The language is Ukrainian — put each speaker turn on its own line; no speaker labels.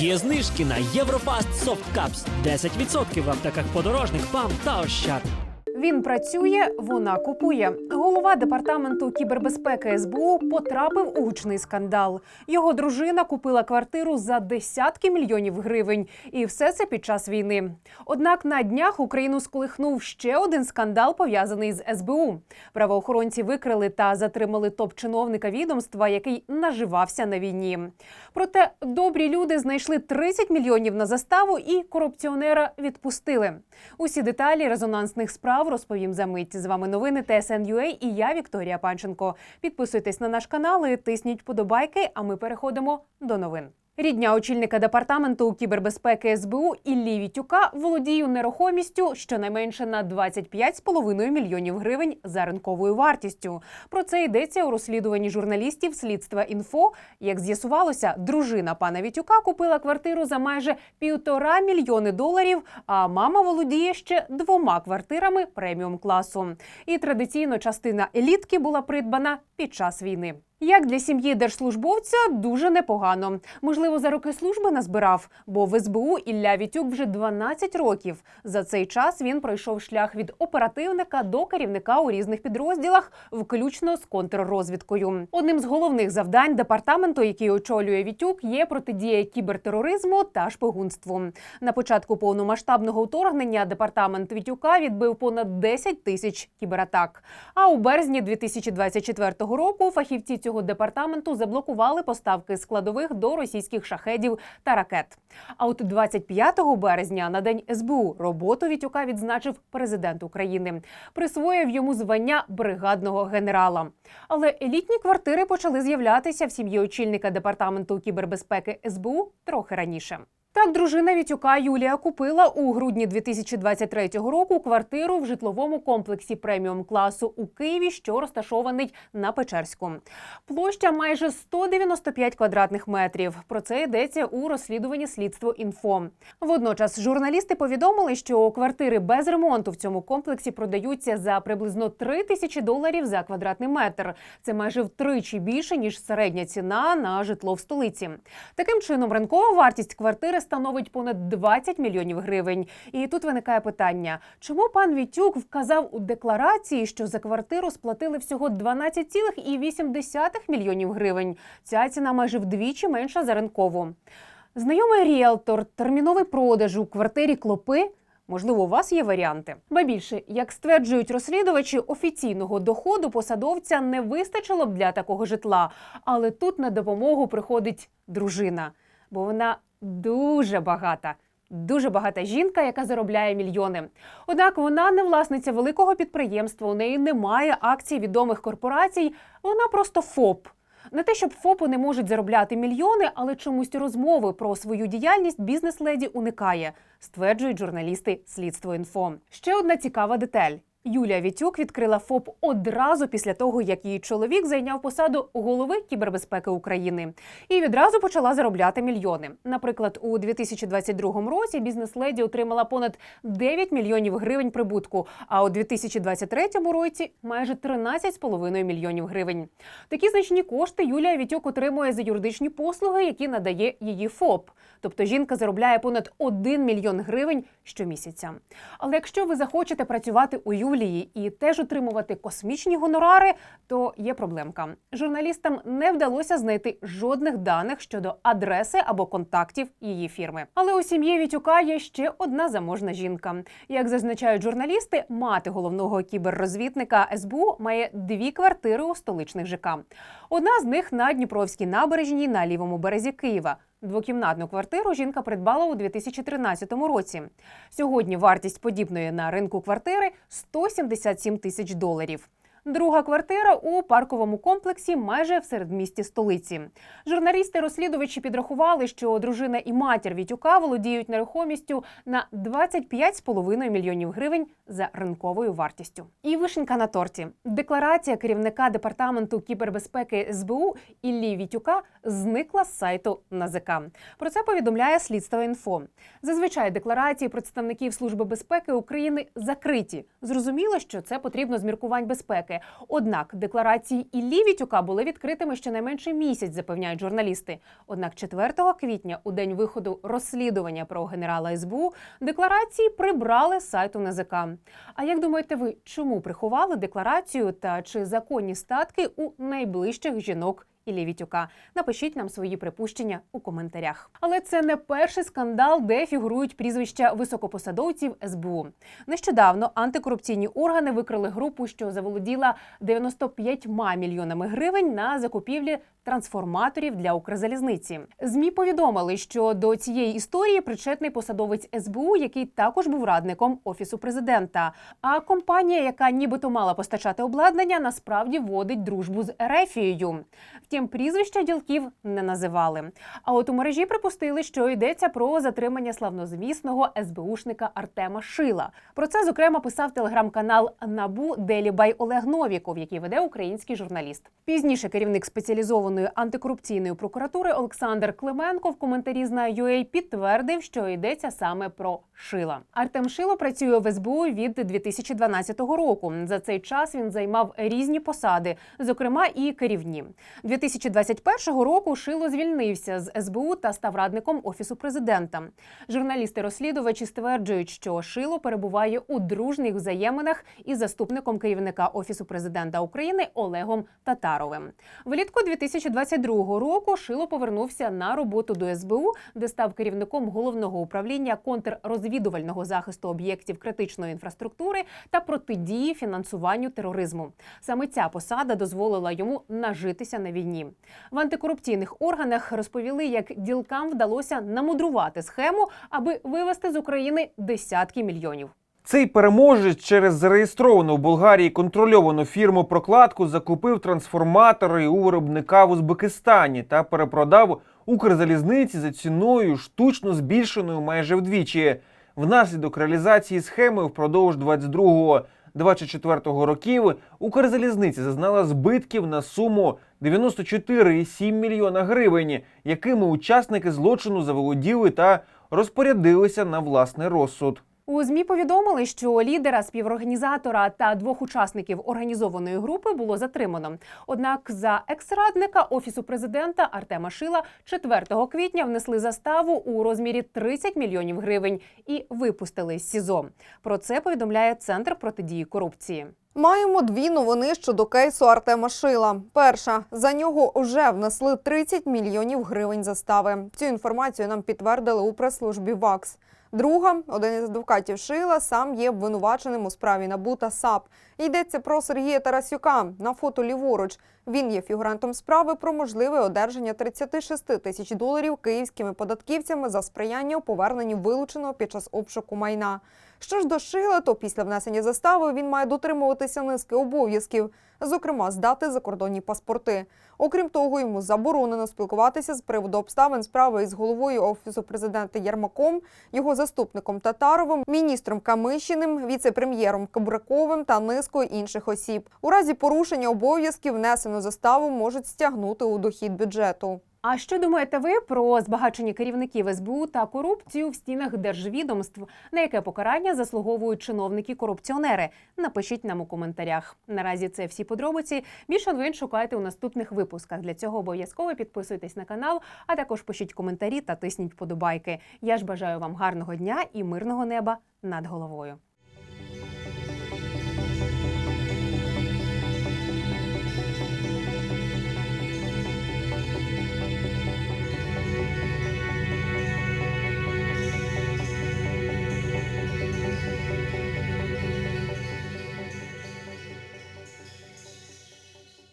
Є знижки на Єврофаст Cups 10% в аптеках подорожник, ПАМ та Ощад.
Він працює, вона купує. Голова департаменту кібербезпеки СБУ потрапив у гучний скандал. Його дружина купила квартиру за десятки мільйонів гривень, і все це під час війни. Однак на днях Україну сколихнув ще один скандал, пов'язаний з СБУ. Правоохоронці викрили та затримали топ-чиновника відомства, який наживався на війні. Проте добрі люди знайшли 30 мільйонів на заставу і корупціонера відпустили. Усі деталі резонансних справ розповім за мить. З вами новини ТСН.UA і я Вікторія Панченко. Підписуйтесь на наш канал і тисніть подобайки. А ми переходимо до новин. Рідня очільника департаменту кібербезпеки СБУ Іллі Вітюка володіє нерухомістю щонайменше на 25,5 мільйонів гривень за ринковою вартістю. Про це йдеться у розслідуванні журналістів слідства інфо. Як з'ясувалося, дружина пана Вітюка купила квартиру за майже півтора мільйони доларів. А мама володіє ще двома квартирами преміум класу. І традиційно частина елітки була придбана під час війни. Як для сім'ї держслужбовця дуже непогано. Можливо, за роки служби назбирав, бо в СБУ Ілля Вітюк вже 12 років. За цей час він пройшов шлях від оперативника до керівника у різних підрозділах, включно з контррозвідкою. Одним з головних завдань департаменту, який очолює Вітюк, є протидія кібертероризму та шпигунству. На початку повномасштабного вторгнення департамент Вітюка відбив понад 10 тисяч кібератак. А у березні 2024 року фахівці цього департаменту заблокували поставки складових до російських шахедів та ракет. А от 25 березня на день СБУ роботу Вітюка відзначив президент України, присвоїв йому звання бригадного генерала. Але елітні квартири почали з'являтися в сім'ї очільника департаменту кібербезпеки СБУ трохи раніше. Так, дружина Вітюка Юлія купила у грудні 2023 року квартиру в житловому комплексі преміум класу у Києві, що розташований на Печерську. Площа майже 195 квадратних метрів. Про це йдеться у розслідуванні слідство інфо. Водночас журналісти повідомили, що квартири без ремонту в цьому комплексі продаються за приблизно 3 тисячі доларів за квадратний метр. Це майже втричі більше ніж середня ціна на житло в столиці. Таким чином, ринкова вартість квартири становить понад 20 мільйонів гривень. І тут виникає питання: чому пан Вітюк вказав у декларації, що за квартиру сплатили всього 12,8 мільйонів гривень? Ця ціна майже вдвічі менша за ринкову. Знайомий ріелтор, терміновий продаж у квартирі Клопи. Можливо, у вас є варіанти. Ба більше, як стверджують розслідувачі, офіційного доходу посадовця не вистачило б для такого житла. Але тут на допомогу приходить дружина, бо вона дуже багата. Дуже багата жінка, яка заробляє мільйони. Однак вона не власниця великого підприємства. У неї немає акцій відомих корпорацій. Вона просто ФОП. Не те, щоб ФОПи не можуть заробляти мільйони, але чомусь розмови про свою діяльність бізнес-леді уникає, стверджують журналісти Слідство інфо. Ще одна цікава деталь. Юлія Вітюк відкрила ФОП одразу після того, як її чоловік зайняв посаду голови кібербезпеки України, і відразу почала заробляти мільйони. Наприклад, у 2022 році бізнес-леді отримала понад 9 мільйонів гривень прибутку, а у 2023 році майже 13,5 мільйонів гривень. Такі значні кошти Юлія Вітюк отримує за юридичні послуги, які надає її ФОП. Тобто жінка заробляє понад 1 мільйон гривень щомісяця. Але якщо ви захочете працювати у Юлії і теж отримувати космічні гонорари, то є проблемка. Журналістам не вдалося знайти жодних даних щодо адреси або контактів її фірми. Але у сім'ї Вітюка є ще одна заможна жінка. Як зазначають журналісти, мати головного кіберрозвідника СБУ має дві квартири у столичних ЖК. Одна з них на Дніпровській набережній на лівому березі Києва. Двокімнатну квартиру жінка придбала у 2013 році. Сьогодні вартість подібної на ринку квартири 177 тисяч доларів. Друга квартира у парковому комплексі майже в середмісті столиці. Журналісти-розслідувачі підрахували, що дружина і матір Вітюка володіють нерухомістю на 25,5 мільйонів гривень за ринковою вартістю. І вишенька на торті. Декларація керівника департаменту кібербезпеки СБУ Іллі Вітюка зникла з сайту НАЗК. Про це повідомляє слідство інфо. Зазвичай декларації представників Служби безпеки України закриті. Зрозуміло, що це потрібно з міркувань безпеки. Приховати. Однак декларації Іллі Вітюка були відкритими щонайменше місяць, запевняють журналісти. Однак 4 квітня, у день виходу розслідування про генерала СБУ, декларації прибрали з сайту НЗК. А як думаєте ви, чому приховали декларацію та чи законні статки у найближчих жінок? Іллі Вітюка. Напишіть нам свої припущення у коментарях. Але це не перший скандал, де фігурують прізвища високопосадовців СБУ. Нещодавно антикорупційні органи викрили групу, що заволоділа 95 мільйонами гривень на закупівлі трансформаторів для Укрзалізниці. Змі повідомили, що до цієї історії причетний посадовець СБУ, який також був радником офісу президента. А компанія, яка нібито мала постачати обладнання, насправді водить дружбу з Ерефією. Втім, прізвища ділків не називали. А от у мережі припустили, що йдеться про затримання славнозвісного СБУшника Артема Шила. Про це зокрема писав телеграм-канал Набу Делібай Олег Новіков, який веде український журналіст. Пізніше керівник спеціалізованої антикорупційної прокуратури Олександр Клименко в коментарі на UA підтвердив, що йдеться саме про Шила. Артем Шило працює в СБУ від 2012 року. За цей час він займав різні посади, зокрема і керівні. 2021 року Шило звільнився з СБУ та став радником офісу президента. Журналісти-розслідувачі стверджують, що Шило перебуває у дружніх взаєминах із заступником керівника офісу президента України Олегом Татаровим. Влітку 2022 року Шило повернувся на роботу до СБУ, де став керівником головного управління контррозвідувального захисту об'єктів критичної інфраструктури та протидії фінансуванню тероризму. Саме ця посада дозволила йому нажитися на війні. В антикорупційних органах розповіли, як ділкам вдалося намудрувати схему, аби вивести з України десятки мільйонів.
Цей переможець через зареєстровану в Болгарії контрольовану фірму прокладку закупив трансформатори у виробника в Узбекистані та перепродав Укрзалізниці за ціною штучно збільшеною майже вдвічі. Внаслідок реалізації схеми впродовж 22-24 років Укрзалізниця зазнала збитків на суму 94,7 мільйона гривень, якими учасники злочину заволоділи та розпорядилися на власний розсуд.
У змі повідомили, що лідера, співорганізатора та двох учасників організованої групи було затримано. Однак за екс-радника офісу президента Артема Шила 4 квітня внесли заставу у розмірі 30 мільйонів гривень і випустили з СІЗО. Про це повідомляє Центр протидії корупції.
Маємо дві новини щодо кейсу Артема Шила. Перша за нього вже внесли 30 мільйонів гривень застави. Цю інформацію нам підтвердили у прес-службі ВАКС. Друга, один із адвокатів Шила, сам є обвинуваченим у справі НАБУ та САП. Йдеться про Сергія Тарасюка на фото ліворуч. Він є фігурантом справи про можливе одержання 36 тисяч доларів київськими податківцями за сприяння у поверненні вилученого під час обшуку майна. Що ж до Шила, то після внесення застави він має дотримуватися низки обов'язків, зокрема здати закордонні паспорти. Окрім того, йому заборонено спілкуватися з приводу обставин справи із головою офісу президента Єрмаком, його заступником Татаровим, міністром Камишіним, віце-прем'єром Кабраковим та низкою інших осіб. У разі порушення обов'язків внесену заставу можуть стягнути у дохід бюджету.
А що думаєте ви про збагачення керівників СБУ та корупцію в стінах держвідомств? На яке покарання заслуговують чиновники-корупціонери? Напишіть нам у коментарях. Наразі це всі подробиці. Більше новин шукайте у наступних випусках. Для цього обов'язково підписуйтесь на канал, а також пишіть коментарі та тисніть подобайки. Я ж бажаю вам гарного дня і мирного неба над головою.